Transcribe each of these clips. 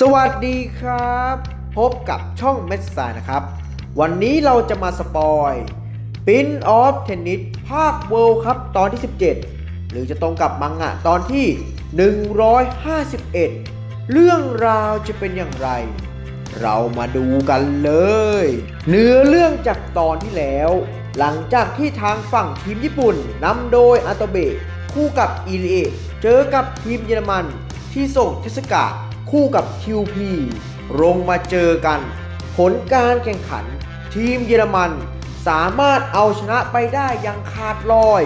สวัสดีครับ พบกับช่องเมสซานะครับ วันนี้เราจะมาสปอยปินออฟเทนนิสภาคเวิลด์ครับตอนที่ 17 หรือจะตรงกับมังงะตอนที่ 151 เรื่องราวจะเป็นอย่างไร เรามาดูกันเลย เนื้อเรื่องจากตอนที่แล้ว หลังจากที่ทางฝั่งทีมญี่ปุ่นนำโดยอาโตเบะคู่กับอิเอะเจอกับทีมเยอรมันที่ส่งเทสกะ คู่กับ QP ลงมาเจอกัน ผลการแข่งขัน ทีมเยอรมัน สามารถเอาชนะไปได้อยังขาดลอย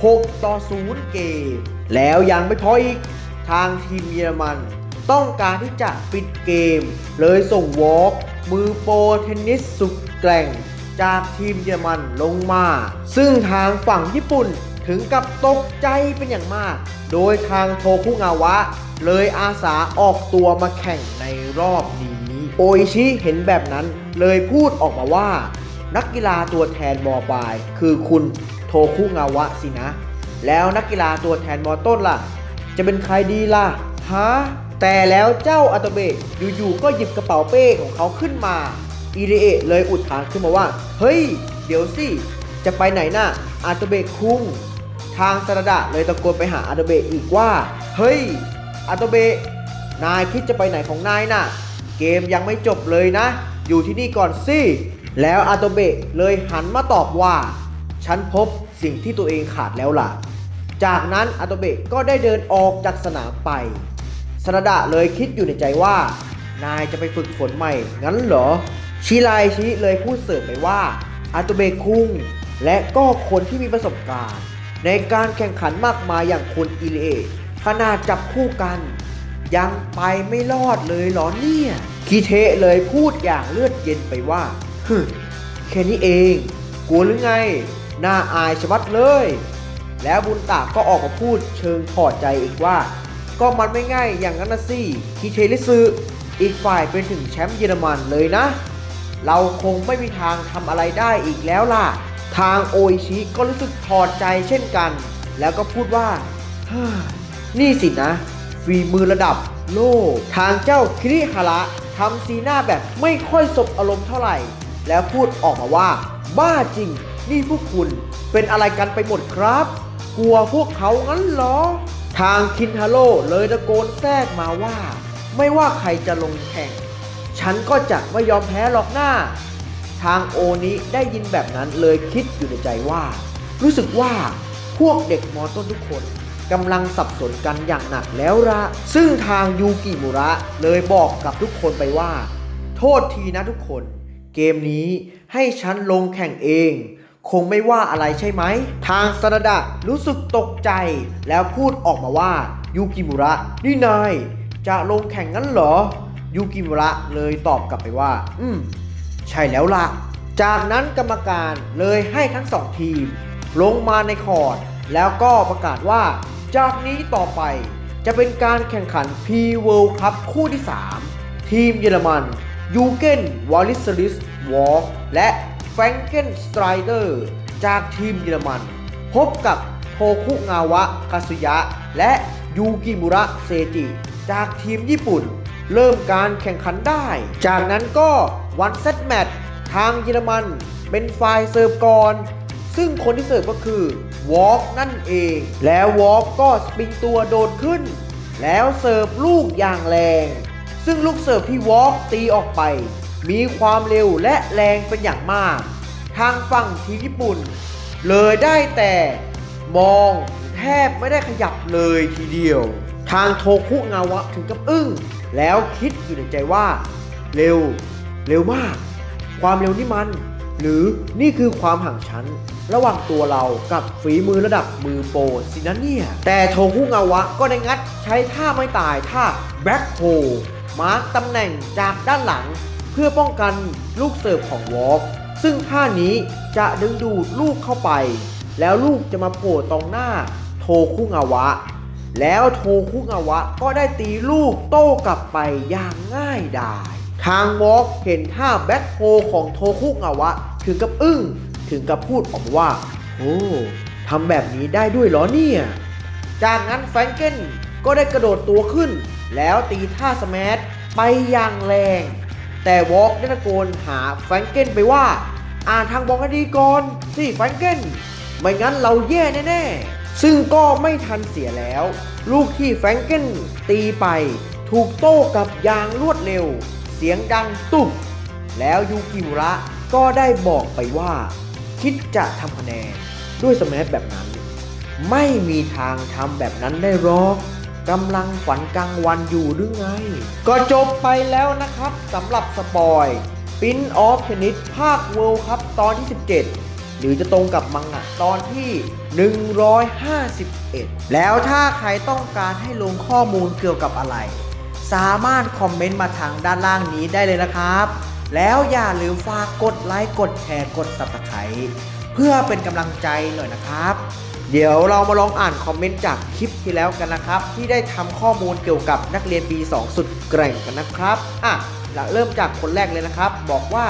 6 ต่อ 0 เกม แล้วยังไม่พออีก ทางทีมเยอรมัน ต้องการที่จะปิดเกม เลยส่งวอล์กมือโปรเทนนิสสุดแกร่ง จากทีมเยอรมันลงมา ซึ่งทางฝั่งญี่ปุ่น ถึงกับตกใจเป็นอย่างมาก โดยทางโทคุงาวะ เลยอาสาออกตัวมาแข่งในรอบนี้ โออิชิเห็นแบบนั้นเลยพูดออกมาว่า นักกีฬาตัวแทนมอปลาย คือคุณโทคุงาวะสินะ แล้วนักกีฬาตัวแทนมอต้นล่ะ จะเป็นใครดีล่ะฮะแต่แล้วเจ้าอาโตเบะอยู่ๆก็หยิบกระเป๋าเป้ของเขาขึ้นมาอีเดเอะเลยอุดทานขึ้นมาว่า เฮ้ย เดี๋ยวสิ จะไปไหนน่ะอาโตเบะคุง ทางสระดะเลยตะโกนไปหาอาโตเบะอีกว่า เฮ้ย อาโตเบะ นายคิดจะไปไหนของนายน่ะ เกมยังไม่จบเลยนะ อยู่ที่นี่ก่อนสิ แล้วอาโตเบะเลยหันมาตอบว่า ฉันพบสิ่งที่ตัวเองขาดแล้วล่ะ จากนั้นอาโตเบะก็ได้เดินออกจากสนามไปสระดะเลยคิดอยู่ในใจว่า นายจะไปฝึกฝนใหม่ งั้นเหรอ ชิไลชิเลยพูดเสริมไปว่าอาโตเบะคุงและก็คนที่มีประสบการณ์ ในการแข่งขันมากมายอย่างคุณอิเลขนาดจับคู่กัน ยังไปไม่รอดเลยหรอเนี่ยคิเทเลยพูดอย่างเลือดเย็นไปว่าฮึแค่นี้เองกลัวหรือไง น่าอายชะมัดเลย แล้วบุญตาก็ออกมาพูดเชิงถอดใจอีกว่า ก็มันไม่ง่ายอย่างนั้นนะสิคิเทริซึอีกฝ่ายเป็นถึงแชมป์เยอรมันเลยนะ เราคงไม่มีทางทำอะไรได้อีกแล้วล่ะ ทางโออิชิก็รู้สึกถอดใจเช่นกัน แล้วก็พูดว่า นี่สินะฝีมือระดับโลก ทางเจ้าคิริฮาระทำสีหน้าแบบไม่ค่อยสบอารมณ์เท่าไหร่ แล้วพูดออกมาว่า บ้าจริง นี่พวกคุณเป็นอะไรกันไปหมดครับ กลัวพวกเขางั้นเหรอ ทางคินทาโร่เลยตะโกนแทรกมาว่า ไม่ว่าใครจะลงแข่ง ฉันก็จะไม่ยอมแพ้หรอกหน้า ทางโอนี้ได้ยินแบบนั้นเลยคิดอยู่ในใจว่า รู้สึกว่าพวกเด็กมอต้นทุกคนกำลังสับสนกันอย่างหนักแล้วละซึ่งทางยูกิมุระเลยบอกกับทุกคนไปว่า โทษทีนะทุกคน เกมนี้ให้ฉันลงแข่งเอง คงไม่ว่าอะไรใช่ไหม ทางสนดะรู้สึกตกใจแล้วพูดออกมาว่ายูกิมุระนี่นายจะลงแข่งงั้นเหรอยูกิมุระเลยตอบกลับไปว่า อืม ใช่แล้วล่ะ จากนั้นกรรมการเลยให้ทั้งสองทีม ลงมาในคอร์ดแล้วก็ประกาศว่า จากนี้ต่อไปจะเป็นการแข่งขัน P World Cup คู่ที่ 3 ทีมเยอรมันยูเกนวอลิสลิสวอลและแฟรงเกนสไตรเดอร์จากทีมเยอรมัน พบกับโทคุงาวะคาสุยะ และยูกิมุระเซจิ จากทีมญี่ปุ่น เริ่มการแข่งขันได้ จากนั้นก็ วันเซตแมตช์ทางเยอรมันเป็นฝ่ายเสิร์ฟก่อน ซึ่งคนที่เสิร์ฟก็คือวอล์กนั่นเอง แล้ววอล์กก็สปริงตัวโดดขึ้น แล้วเสิร์ฟลูกอย่างแรง ซึ่งลูกเสิร์ฟที่วอล์กตีออกไป มีความเร็วและแรงเป็นอย่างมาก ทางฝั่งทีมญี่ปุ่น เลยได้แต่มองแทบไม่ได้ขยับเลยทีเดียว ทางโทคุงาวะถึงกับอึ้ง แล้วคิดอยู่ในใจว่า เร็ว เร็วมาก ความเร็วนี่มัน หรือนี่คือความห่างชั้น ระหว่างตัวเรากับฝีมือระดับมือโปรสินะเนี่ย แต่โทคุงาวะก็ได้งัดใช้ท่าไม่ตายท่าแบ็คโฮมาร์กตำแหน่งจากด้านหลัง เพื่อป้องกันลูกเสิร์ฟของวอล์กซึ่งท่านี้จะดึงดูดลูกเข้าไป แล้วลูกจะมาโผล่ตรงหน้าโทคุงาวะ แล้วโทคุงาวะก็ได้ตีลูกโต้กลับไปอย่างง่ายดาย ทางวอล์กเห็นท่าแบ็คโฮของโทคุงาวะ ถึงกับอึ้งถึงกับพูดออกมาว่า โอ้ทำแบบนี้ได้ด้วยเหรอเนี่ย จากนั้นแฟรงเกนก็ได้กระโดดตัวขึ้น แล้วตีท่าสแมทไปอย่างแรง แต่วอล์กได้ตะโกนหาแฟรงเกนไปว่า อ่านทางบอกให้ดีก่อนสิแฟรงเกนไม่งั้นเราแย่แน่ๆ ซึ่งก็ไม่ทันเสียแล้ว ลูกที่แฟรงเกนตีไป ถูกโต้กลับอย่างรวดเร็ว สียงดังตุบแล้วยูกิมุระก็ได้บอกไปว่า คิดจะทำคะแนนด้วยสมัแบบนั้น ไม่มีทางทำแบบนั้นได้หรอกกำลังฝันกลางวันอยู่หรือไง ก็จบไปแล้วนะครับสำหรับสปอยปินออฟเทนนิสภาคเวิลด์ครับตอนที่ 17 หรือจะตรงกับมังงะตอนที่ 151 แล้วถ้าใครต้องการให้ลงข้อมูลเกี่ยวกับอะไร สามารถคอมเมนต์มาทางด้านล่างนี้ได้เลยนะครับ แล้วอย่าลืมฝากกดไลค์กดแชร์กด subscribe เพื่อเป็นกำลังใจหน่อยนะครับ เดี๋ยวเรามาลองอ่านคอมเมนต์จากคลิปที่แล้วกันนะครับ ที่ได้ทำข้อมูลเกี่ยวกับนักเรียนปี2สุดแกร่งกันนะครับอะเราเริ่มจากคนแรกเลยนะครับ บอกว่า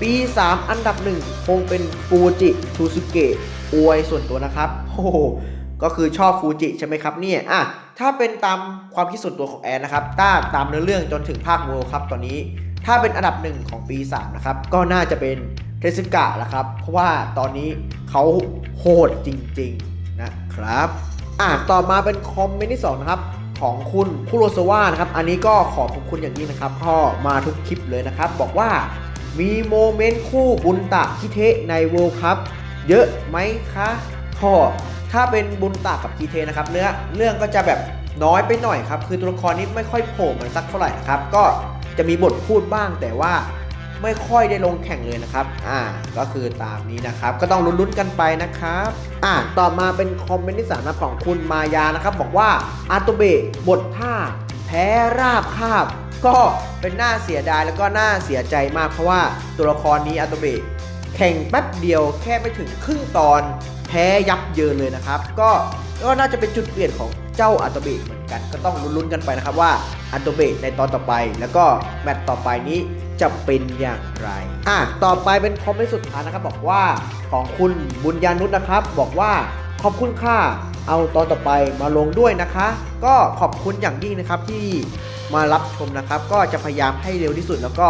ปี 3 อันดับหนึ่งคงเป็นฟูจิทูสุเกะอวยส่วนตัวนะครับ โอ้ ก็คือชอบฟูจิใช่ไหมครับเนี่ยอะถ้าเป็นตามความคิดส่วนตัวของแอนนะครับถ้าตามเนื้อเรื่องจนถึงภาคเวิลด์ครับตอนนี้ ถ้าเป็นอันดับหนึ่งของปี 3 นะครับ ก็น่าจะเป็นเทสกะละครับ เพราะว่าตอนนี้เขาโหดจริง ๆ นะครับ อะต่อมาเป็นคอมเมนต์ที่ 2 นะครับ ของคุณคุโรสวานะครับ อันนี้ก็ขอบคุณอย่างยิ่งนะครับพ่อมาทุกคลิปเลยนะครับ บอกว่ามีโมเมนต์คู่บุญตะคิเทะในเวิลด์คัพเยอะไหมคะ พ่อถ้าเป็นบุญตะกับคิเทนะครับเนื้อเรื่องก็จะแบบน้อยไปหน่อยครับ คือตัวละครนี้ไม่ค่อยโผล่มาสักเท่าไหร่นะครับ ก็จะมีบทพูดบ้างแต่ว่าไม่ค่อยได้ลงแข่งเลยนะครับ อ่า ก็คือตามนี้นะครับ ก็ต้องลุ้นๆกันไปนะครับ อ่า ต่อมาเป็นคอมเมนต์ที่สามนะของคุณมายานะครับ บอกว่าอาโตเบะบทท่า แพ้ราบคาบ ก็เป็นหน้าเสียดายแล้วก็หน่าเสียใจมากเพราะว่าตัวละครนี้อาโตเบะแข่งแป๊บเดียวแค่ไม่ถึงครึ่งตอน แพ้ยับเยินเลยนะครับ ก็ก็น่าจะเป็นจุดเปลี่ยนของเจ้าอาโตเบะเหมือนกัน ก็ต้องลุ้นๆกันไปนะครับว่าอาโตเบะในตอนต่อไป แล้วก็แมตต์ต่อไปนี้จะเป็นอย่างไร อะ ต่อไปเป็นคอมเมนต์สุดท้ายนะครับ บอกว่าของคุณบุญญานุษนะครับ บอกว่าขอบคุณค่ะเอาตอนต่อไปมาลงด้วยนะคะ ก็ขอบคุณอย่างยิ่งนะครับที่มารับชมนะครับ ก็จะพยายามให้เร็วที่สุด แล้วก็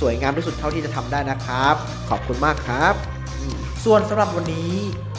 สวยงามที่สุดเท่าที่จะทำได้นะครับ ขอบคุณมากครับ ส่วนสำหรับวันนี้